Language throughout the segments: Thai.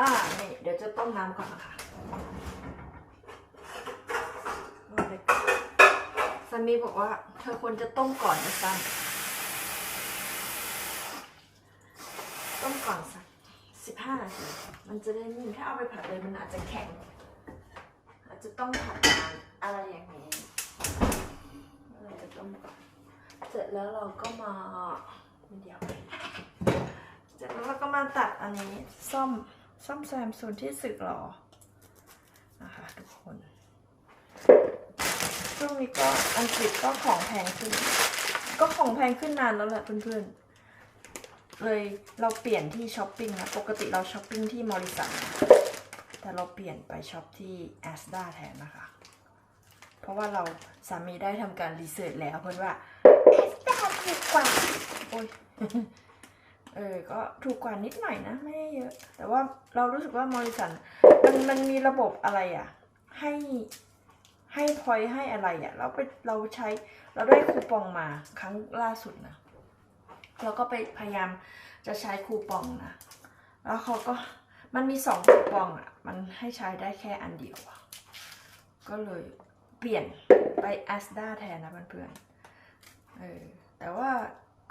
อ่านี่เดี๋ยวจะต้มน้ำก่อนนะคะเอาเลยสามีบอกว่า เธอควรจะต้มก่อนนะซันต้มก่อนสักสิบห้านาที มันจะได้นิ่มถ้าเอาไปผัดเลยมันอาจจะแข็ง อาจจะต้องผัดนานอะไรอย่างนี้เราจะต้มก่อน เสร็จแล้วเราก็มาเดี๋ยวเสร็จแล้วเราก็มาตัดอันนี้ซ่อม ซ่อมแซมส่วนที่สึกหรอนะคะทุกคนช่วงนี้ก็อังกฤษก็ของแพงขึ้น ก็ของแพงขึ้นนานแล้วแหละเพื่อนๆ เลยเราเปลี่ยนที่ช้อปปิ้งนะ ปกติเราช้อปปิ้งที่มอริสันแต่เราเปลี่ยนไปช็อปที่แอสดาแทนนะคะ เพราะว่าเราสามีได้ทำการรีเสิร์ชแล้วเพื่อนว่าแอสดาถูกกว่า โอ้ย เออ ก็ถูกกว่านิดหน่อยนะ ไม่ได้เยอะ แต่ว่าเรารู้สึกว่ามอริสันมันมันมีระบบอะไรอะ ให้ให้พอยให้อะไรอะ เราไปเราใช้เราได้คูปองมาครั้งล่าสุดนะ เราก็ไปพยายามจะใช้คูปองนะ แล้วเขาก็มันมีสองคูปองอะ มันให้ใช้ได้แค่อันเดียวอะก็เลยเปลี่ยนไป a s d a แทนนะเพื่อนๆ เออ แต่ว่า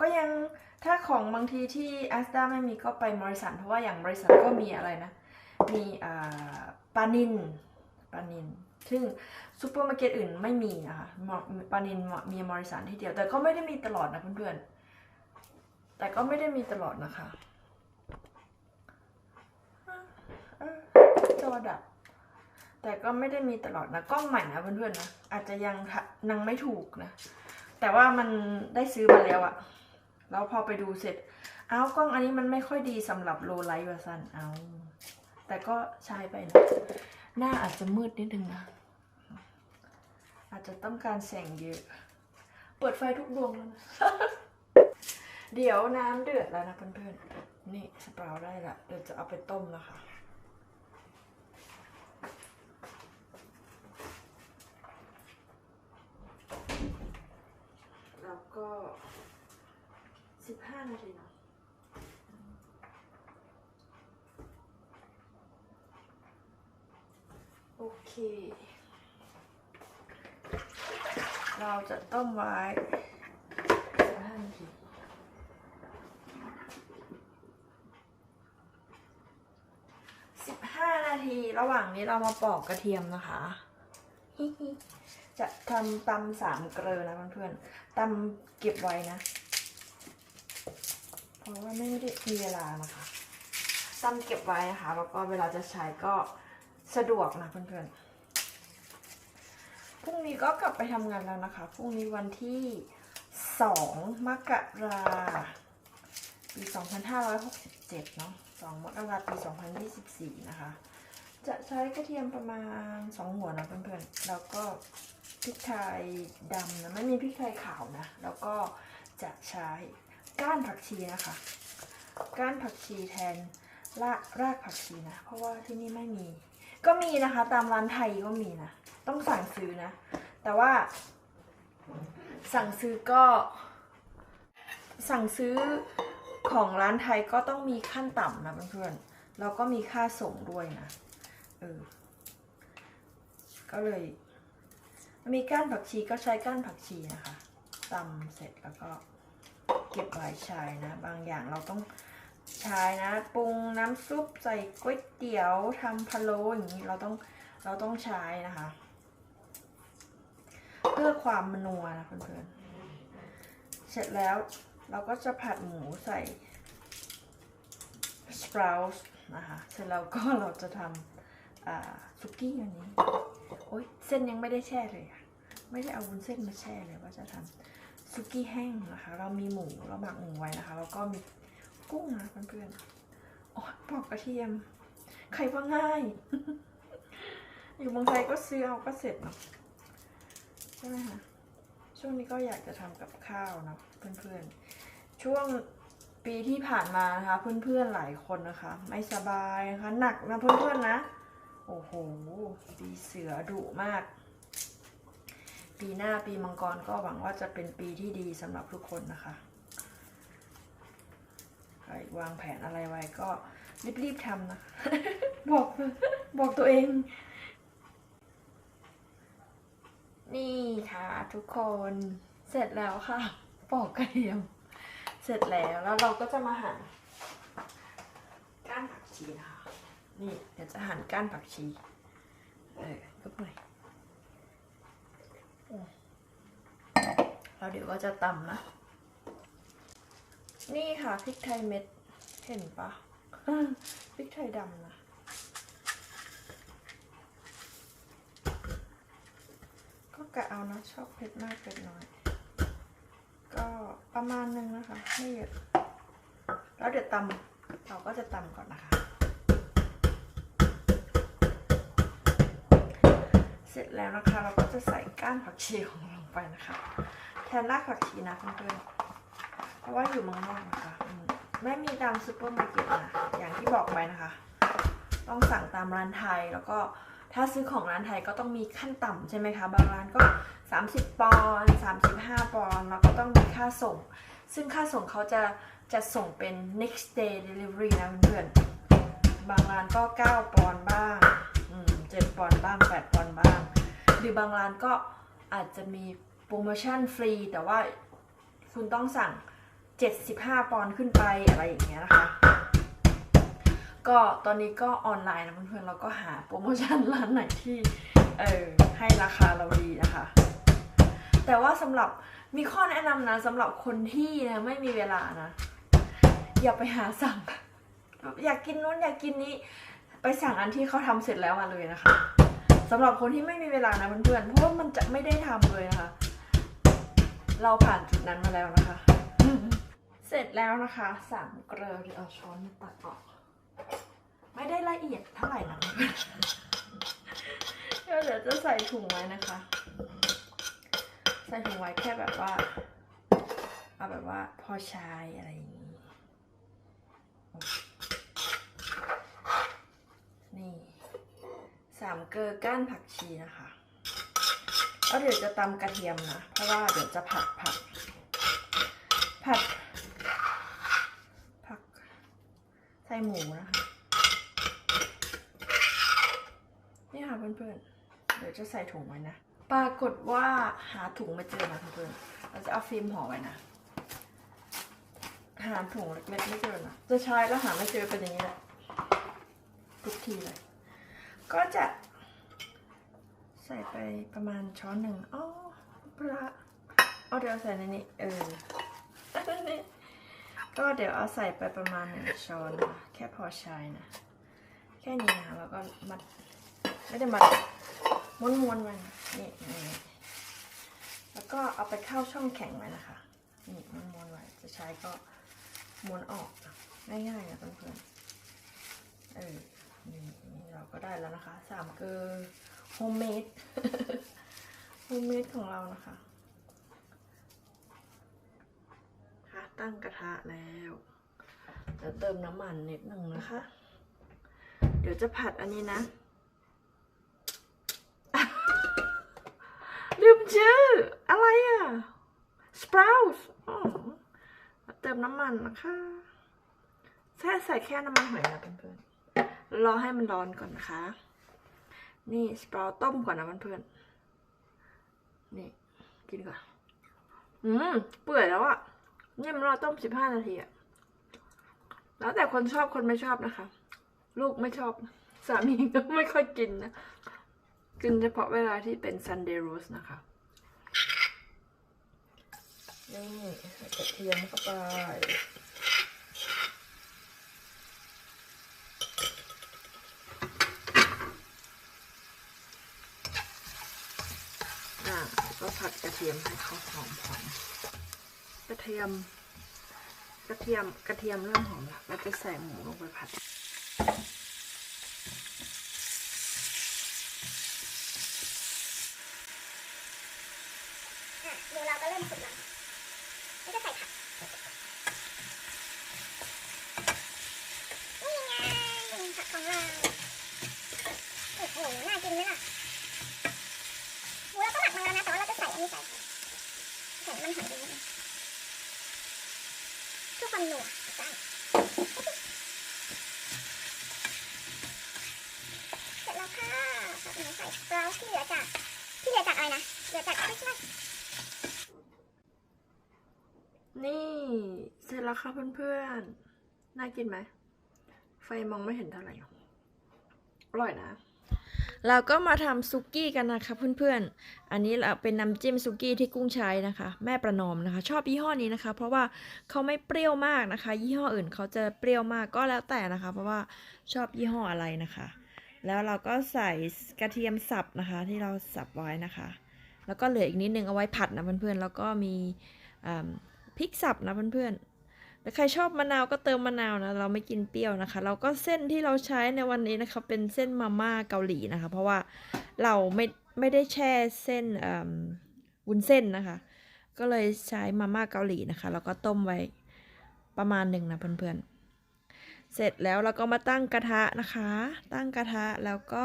ก็ยังถ้าของบางทีที่ a s d a ไม่มีก็ไปบริษัทเพราะว่าอย่างบริษัทก็มีอะไรนะ มีอ่าปานินปานินซึ่งซูเปอร์มาร์เก็ตอื่นไม่มีนะคะมอปานินมีบริษัทที่เดียวแต่ก็ไม่ได้มีตลอดนะเพื่อนๆ แต่ก็ไม่ได้มีตลอดนะคะจอดับแต่ก็ไม่ได้มีตลอดนะกล้องใหม่นะเพื่อนๆนะอาจจะยังทะยังไม่ถูกนะ แต่ว่ามันได้ซื้อมาแล้วอะ แล้วพอไปดูเสร็จ เอากล้องอันนี้มันไม่ค่อยดีสำหรับโลไลท์วะสันเอา แต่ก็ใช้ไปนะ หน้าอาจจะมืดนิดนึงนะ อาจจะต้องการแสงเยอะ เปิดไฟทุกดวงแล้วนะ เดี๋ยวน้ำเดือดแล้วนะเพื่อนๆ นี่สปราวได้ละ เดี๋ยวจะเอาไปต้มแล้วค่ะ แล้วก็ สิบห้านาทีเนาะโอเค เราจะต้มไว้สิบห้านาทีสิบห้านาทีระหว่างนี้เรามาปอกกระเทียมนะคะจะทำตำสามเกลือนะเพื่อนๆตำเก็บไว้นะ เพราะว่าไม่ได้มีเวลานะคะตำเก็บไว้นะคะแล้วก็เวลาจะใช้ก็สะดวกนะเพื่อนๆพรุ่งนี้ก็กลับไปทำงานแล้วนะคะพรุ่งนี้วันที่สองมกราปี 2567 เนาะ2มกราปี 2024 นะคะ จะใช้กระเทียมประมาณ 2 หัวนะเพื่อนๆ แล้วก็พริกไทยดำนะ ไม่มีพริกไทยขาวนะ แล้วก็จะใช้ ก้านผักชีนะคะ ก้านผักชีแทนรากรากผักชีนะ เพราะว่าที่นี่ไม่มี ก็มีนะคะ ตามร้านไทยก็มีนะ ต้องสั่งซื้อนะ แต่ว่า สั่งซื้อก็ สั่งซื้อของร้านไทยก็ต้องมีขั้นต่ำนะเพื่อนๆ แล้วก็มีค่าส่งด้วยนะ เออ ก็เลย มีก้านผักชีก็ใช้ก้านผักชีนะคะตำเสร็จแล้วก็ เก็บไว้ใช้นะ บางอย่างเราต้องใช้นะปรุงน้ำซุปใส่ก๋วยเตี๋ยวทำพะโล้อย่างนี้เราต้องเราต้องใช้นะคะ เพื่อความมนัวนะเพื่อนๆเสร็จแล้วเราก็จะผัดหมูใส่สปราวส์นะคะเสร็จแล้วก็เราจะทำซุกี้อันนี้โอ๊ยเส้นยังไม่ได้แช่เลยอะไม่ได้เอาวุ้นเส้นมาแช่เลยว่าจะทำ ซุกี้แห้งนะคะ เรามีหมูเราหมักหมูไว้นะคะ แล้วก็มีกุ้งนะเพื่อนๆอ้ยปอกกระเทียม ใครว่าง่าย อยู่เมืองไทยก็ซื้อเอาก็เสร็จเนาะใช่ไหมคะช่วงนี้ก็อยากจะทำกับข้าวนะเพื่อนๆ ช่วงปีที่ผ่านมานะคะ เพื่อนๆหลายคนนะคะ ไม่สบายนะคะหนักนะเพื่อนๆนะ โอ้โหปีเสือดุมาก ปีหน้าปีมังกรก็หวังว่าจะเป็นปีที่ดีสำหรับทุกคนนะคะใครวางแผนอะไรไว้ก็รีบๆทำนะบอกบอกตัวเอง นี่ค่ะทุกคนเสร็จแล้วค่ะ ปอกกระเทียม เสร็จแล้วแล้วเราก็จะมาหั่นก้านผักชีนะคะนี่เดี๋ยวจะหั่นก้านผักชี เออก็ไป แล้วเดี๋ยวก็จะตำนะ นี่ค่ะพริกไทยเม็ด เห็นปะพริกไทยดำนะก็กะเอานะชอบเผ็ดมากเผ็ดน้อย ก็ประมาณนึงนะคะ ไม่เยอะ แล้วเดี๋ยวตำเราก็จะตำก่อนนะคะ เส ร็จแล้วนะคะ เราก็จะใส่ก้านผักชีของเราลงไปนะคะ แทนรากผักชีนะเพื่อนๆเพราะว่าอยู่เมืองนอกนะคะไม่มีตามซูเปอร์มาร์เก็ตนะอย่างที่บอกไปนะคะ ต้องสั่งตามร้านไทยแล้วก็ถ้าซื้อของร้านไทยก็ต้องมีขั้นต่ำใช่ไหมคะ บางร้านก็ 30 ปอนด์35 ปอนด์แล้วก็ต้องมีค่าส่ง ซึ่งค่าส่งเขาจะจะส่งเป็น next day delivery นะเพื่อนบางร้านก็ 9 ปอนด์บ้าง 7ปอนด์บ้าง 8 ปอนด์บ้าง หรือบางร้านก็อาจจะมีโปรโมชั่นฟรี แต่ว่าคุณต้องสั่ง 75 ปอนด์ขึ้นไปอะไรอย่างเงี้ยนะคะ ก็ตอนนี้ก็ออนไลน์นะเพื่อนๆเราก็หาโปรโมชั่นร้านไหนที่เออให้ราคาเราดีนะคะ แต่ว่าสำหรับมีข้อแนะนำนะสำหรับคนที่นะไม่มีเวลานะ อย่าไปหาสั่ง อยากกินนู้นอยากกินนี้ ไปสั่งอันที่เขาทำเสร็จแล้วมาเลยนะคะสำหรับคนที่ไม่มีเวลานะเพื่อนๆเพราะว่ามันจะไม่ได้ทำเลยนะคะ เราผ่านจุดนั้นมาแล้วนะคะ เสร็จแล้วนะคะสั่งเกลือเดี๋ยวเอาช้อนตักออก ไม่ได้ละเอียดเท่าไหร่นะเดี๋ยวเดี๋ยวจะใส่ถุงไว้นะคะ ใส่ถุงไว้แค่แบบว่า เอาแบบว่าพอใช้อะไรอย่างนี้ นี่สามเกลือก้านผักชีนะคะแล้วเดี๋ยวจะตำกระเทียมนะ เพราะว่าเดี๋ยวจะผัดผัด ผัด ผักใส่หมูนะคะ นี่ค่ะเพื่อนๆ เดี๋ยวจะใส่ถุงไว้นะ ปรากฏว่าหาถุงไม่เจอนะเพื่อนๆ เราจะเอาฟิล์มห่อไว้นะ หาถุงเล็กๆไม่เจอนะ จะใช้แล้วหาไม่เจอเป็นอย่างนี้แหละ ทีเลย ก็จะใส่ไปประมาณช้อนหนึ่งอ๋อปลาเอาเดี๋ยวใส่ในนี้เออก็เดี๋ยวเอาใส่ไปประมาณหนึ่งช้อนนะแค่พอใช้นะ แค่นี้นะแล้วก็มัดไม่ได้มัดม้วนๆไว้นะนี่แล้วก็เอาไปเข้าช่องแข็งไว้นะคะนี่ม้วนๆไว้จะใช้ก็ม้วนออกง่ายๆนะเพื่อนๆเออนี่นี่เราก็ ได้แล้วนะคะสามเกลือโฮมเมดโฮมเมดของเรานะคะค่ะตั้งกระทะแล้วเดี๋ยวเติมน้ำมันนิดหนึ่งนะคะ เดี๋ยวจะผัดอันนี้นะลืมชื่อ อะไรอะ sprouts อ๋อเติมน้ำมันนะคะแค่ใส่แค่น้ำมันหอยนะเพื่อนๆ รอให้มันร้อนก่อนนะคะ นี่สปราวต้มก่อนนะเพื่อนๆนี่กินก่อน อืม เปื่อยแล้วอะ่ะนี่มันรอต้มสิบห้านาทีอะแล้วแต่คนชอบคนไม่ชอบนะคะ ลูกไม่ชอบ สามีก็ไม่ค่อยกินนะ กินเฉพาะเวลาที่เป็น Sunday roast นะคะนี่ใส่กระเทียมเข้าไป อ่า ก็ผัดกระเทียมให้เขาหอมหอมกระเทียม กระเทียม กระเทียมเริ่มหอมแล้วแล้วไปใส่หมูลงไปผัด อะหมูเราก็เริ่มสุกแล้วนี่ก็ใส่ผักนี่ไงผักของเราโอ้โหน่ากินไหมล่ะหมูเราก็หมักมาแล้วนะแต่ว่าเราจะใส่อันนี้ใส่ใส่น้ำมันหอยดีนิดนึงเพื่อความนัวได้ บราวน์ที่เหลือจากที่เหลือจากอะไรนะเหลือจากคริสต์มาส นี่เสร็จ แล้วค่ะเพื่อนๆ น่ากินไหม ไฟมองไม่เห็นเท่าไหร่ อร่อยนะ เราก็มาทำซุกี้กันนะคะเพื่อนๆ อันนี้เราเป็นน้ำจิ้มซุกี้ที่กุ้งใช้นะคะ แม่ประนอมนะคะ ชอบยี่ห้อนี้นะคะ เพราะว่าเขาไม่เปรี้ยวมากนะคะ ยี่ห้ออื่นเขาจะเปรี้ยวมากก็แล้วแต่นะคะ เพราะว่าชอบยี่ห้ออะไรนะคะ แล้วเราก็ใส่กระเทียมสับนะคะ ที่เราสับไว้นะคะ แล้วก็เหลืออีกนิดนึงเอาไว้ผัดนะเพื่อนๆ แล้วก็มีพริกสับนะเพื่อนๆ ใครชอบมะนาวก็เติมมะนาวนะ เราไม่กินเปรี้ยวนะคะ เราก็เส้นที่เราใช้ในวันนี้นะคะเป็นเส้นมาม่าเกาหลีนะคะ เพราะว่าเราไม่ไม่ได้แช่เส้นอืมวุ้นเส้นนะคะ ก็เลยใช้มาม่าเกาหลีนะคะ แล้วก็ต้มไว้ประมาณหนึ่งนะเพื่อนๆ เสร็จแล้วเราก็มาตั้งกระทะนะคะ ตั้งกระทะแล้วก็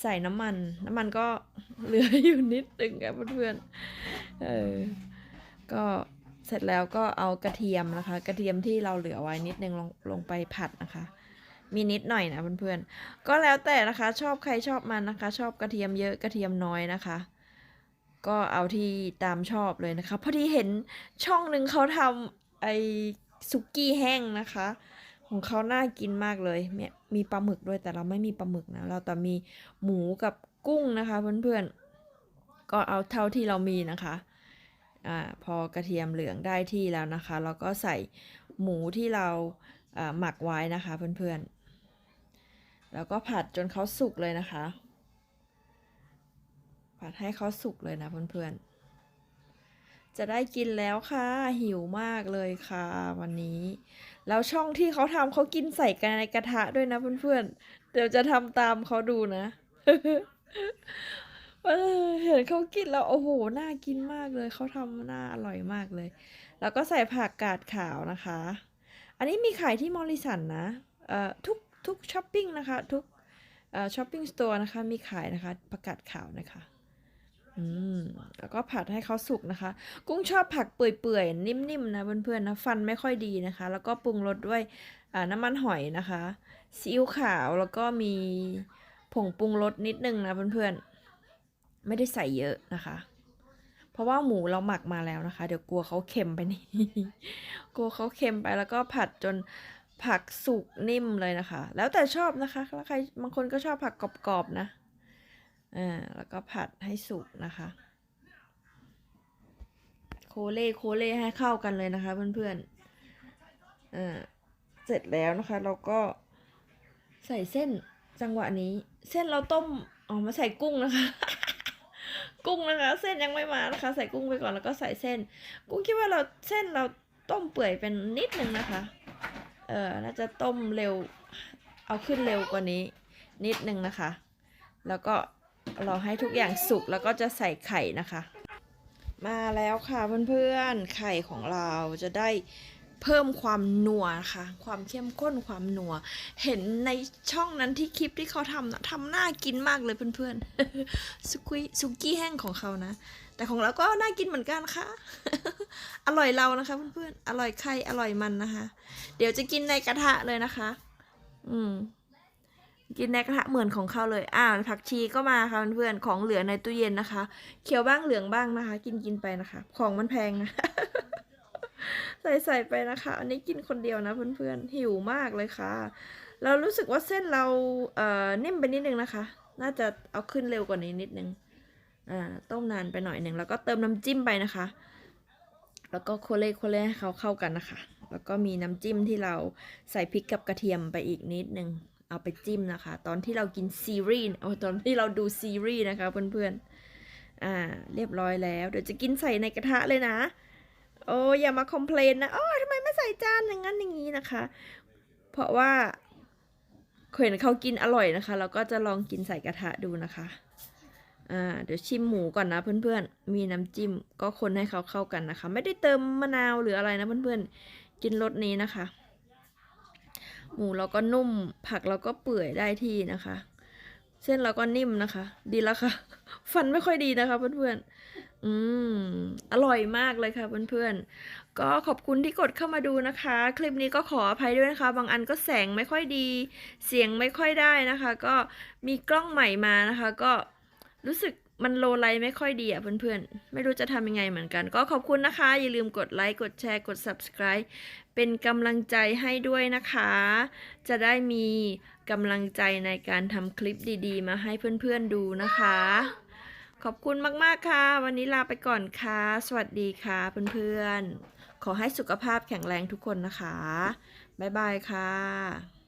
ใส่น้ำมัน น้ำมันก็เหลืออยู่นิดนึงค่ะเพื่อนๆ เออ ก็ เสร็จแล้วก็เอากระเทียมนะคะ กระเทียมที่เราเหลือไว้นิดนึงลงลงไปผัดนะคะ มีนิดหน่อยนะเพื่อนๆก็แล้วแต่นะคะ ชอบใครชอบมันนะคะ ชอบกระเทียมเยอะกระเทียมน้อยนะคะ ก็เอาที่ตามชอบเลยนะคะพอดีเห็นช่องหนึ่งเขาทำไอซุกี้แห้งนะคะ ของเขาน่ากินมากเลยเนี่ยมีปลาหมึกด้วยแต่เราไม่มีปลาหมึกนะเราแต่มีหมูกับกุ้งนะคะ เพื่อนๆก็เอาเท่าที่เรามีนะคะ อ่าพอกระเทียมเหลืองได้ที่แล้วนะคะ เราก็ใส่หมูที่เราอ่าหมักไว้นะคะเพื่อนๆ แล้วก็ผัดจนเขาสุกเลยนะคะ ผัดให้เขาสุกเลยนะเพื่อนๆ จะได้กินแล้วค่ะ หิวมากเลยค่ะวันนี้ แล้วช่องที่เขาทำเขากินใส่กันในกระทะด้วยนะเพื่อนๆ เดี๋ยวจะทำตามเขาดูนะ เออเห็นเขากินแล้วโอ้โหน่ากินมากเลยเขาทำน่าอร่อยมากเลย แล้วก็ใส่ผักกาดขาวนะคะ อันนี้มีขายที่มอริสันนะเอ่อทุกทุกช้อปปิ้งนะคะ ทุกเอ่อช้อปปิ้งสโตร์นะคะมีขายนะคะผักกาดขาวนะคะอืมแล้วก็ผัดให้เขาสุกนะคะ กุ้งชอบผักเปื่อยๆ นิ่มๆนะเพื่อนๆนะฟันไม่ค่อยดีนะคะ แล้วก็ปรุงรสด้วยอ่าน้ำมันหอยนะคะซีอิ๊วขาวแล้วก็มีผงปรุงรสนิดนึงนะเพื่อนๆ ไม่ได้ใส่เยอะนะคะ เพราะว่าหมูเราหมักมาแล้วนะคะ เดี๋ยวกลัวเขาเค็มไปนี่ กลัวเขาเค็มไปแล้วก็ผัดจนผักสุกนิ่มเลยนะคะ แล้วแต่ชอบนะคะแล้วใครบางคนก็ชอบผักกรอบๆนะอ่าแล้วก็ผัดให้สุกนะคะ โคเล่โคเล่ให้เข้ากันเลยนะคะ เพื่อนๆอ่าเสร็จแล้วนะคะ เราก็ใส่เส้นจังหวะนี้ เส้นเราต้มอ๋อมาใส่กุ้งนะคะ กุ้งนะคะ เส้นยังไม่มานะคะ ใส่กุ้งไปก่อนแล้วก็ใส่เส้น กุ้งคิดว่าเราเส้นเราต้มเปื่อยเป็นนิดนึงนะคะ เออน่าจะต้มเร็ว เอาขึ้นเร็วกว่านี้ นิดนึงนะคะ แล้วก็รอให้ทุกอย่างสุกแล้วก็จะใส่ไข่นะคะ มาแล้วค่ะเพื่อนๆ ไข่ของเราจะได้ เพิ่มความนัวนะคะความเข้มข้นความนัว เห็นในช่องนั้นที่คลิปที่เขาทำนะทำน่ากินมากเลยเพื่อนๆสุกี้สุกี้แห้งของเขานะ แต่ของเราก็น่ากินเหมือนกันค่ะ อร่อยเรานะคะเพื่อนๆ อร่อยไข่อร่อยมันนะคะ เดี๋ยวจะกินในกระทะเลยนะคะ อืมกินในกระทะเหมือนของเขาเลยอ้าวผักชีก็มาค่ะเพื่อนๆ ของเหลือในตู้เย็นนะคะ เขียวบ้างเหลืองบ้างนะคะ กินกินไปนะคะ ของมันแพงนะ ใส่ใส่ไปนะคะ อันนี้กินคนเดียวนะเพื่อนๆหิวมากเลยค่ะ เรารู้สึกว่าเส้นเราเอ่อนิ่มไปนิดนึงนะคะ น่าจะเอาขึ้นเร็วกว่านี้นิดนึงอ่าต้มนานไปหน่อยหนึ่งแล้วก็เติมน้ำจิ้มไปนะคะ แล้วก็โคเล่โคเล่ให้เขาเข้ากันนะคะ แล้วก็มีน้ำจิ้มที่เราใส่พริกกับกระเทียมไปอีกนิดนึงเอาไปจิ้มนะคะ ตอนที่เรากินซีรีส์เอาตอนที่เราดูซีรีส์นะคะเพื่อนๆอ่าเรียบร้อยแล้ว เดี๋ยวจะกินใส่ในกระทะเลยนะ โอ้อย่ามาคอมเพลนนะโอ้ทำไมไม่ใส่จานอย่างนั้นอย่างนี้นะคะ เพราะว่าเห็นเขากินอร่อยนะคะ เราก็จะลองกินใส่กระทะดูนะคะอ่าเดี๋ยวชิมหมูก่อนนะเพื่อนๆ มีน้ำจิ้มก็คนให้เขาเข้ากันนะคะ ไม่ได้เติมมะนาวหรืออะไรนะเพื่อนๆ กินรสนี้นะคะ หมูเราก็นุ่มผักเราก็เปื่อยได้ที่นะคะ เส้นเราก็นิ่มนะคะ ดีแล้วค่ะ ฟันไม่ค่อยดีนะคะเพื่อนๆ อืม อร่อยมากเลยค่ะเพื่อนๆ ก็ขอบคุณที่กดเข้ามาดูนะคะ คลิปนี้ก็ขออภัยด้วยนะคะ บางอันก็แสงไม่ค่อยดี เสียงไม่ค่อยได้นะคะ ก็มีกล้องใหม่มานะคะ ก็รู้สึกมันโลไลไม่ค่อยดีอะเพื่อนๆ ไม่รู้จะทำยังไงเหมือนกัน ก็ขอบคุณนะคะ อย่าลืมกดไลค์ กดแชร์ กด subscribe เป็นกำลังใจให้ด้วยนะคะ จะได้มีกำลังใจในการทำคลิปดีๆ มาให้เพื่อนๆดูนะคะ ขอบคุณมาก ๆ ค่ะ วันนี้ลาไปก่อนค่ะ สวัสดีค่ะ เพื่อน ๆ ขอให้สุขภาพแข็งแรงทุกคนนะคะ บ๊ายบายค่ะ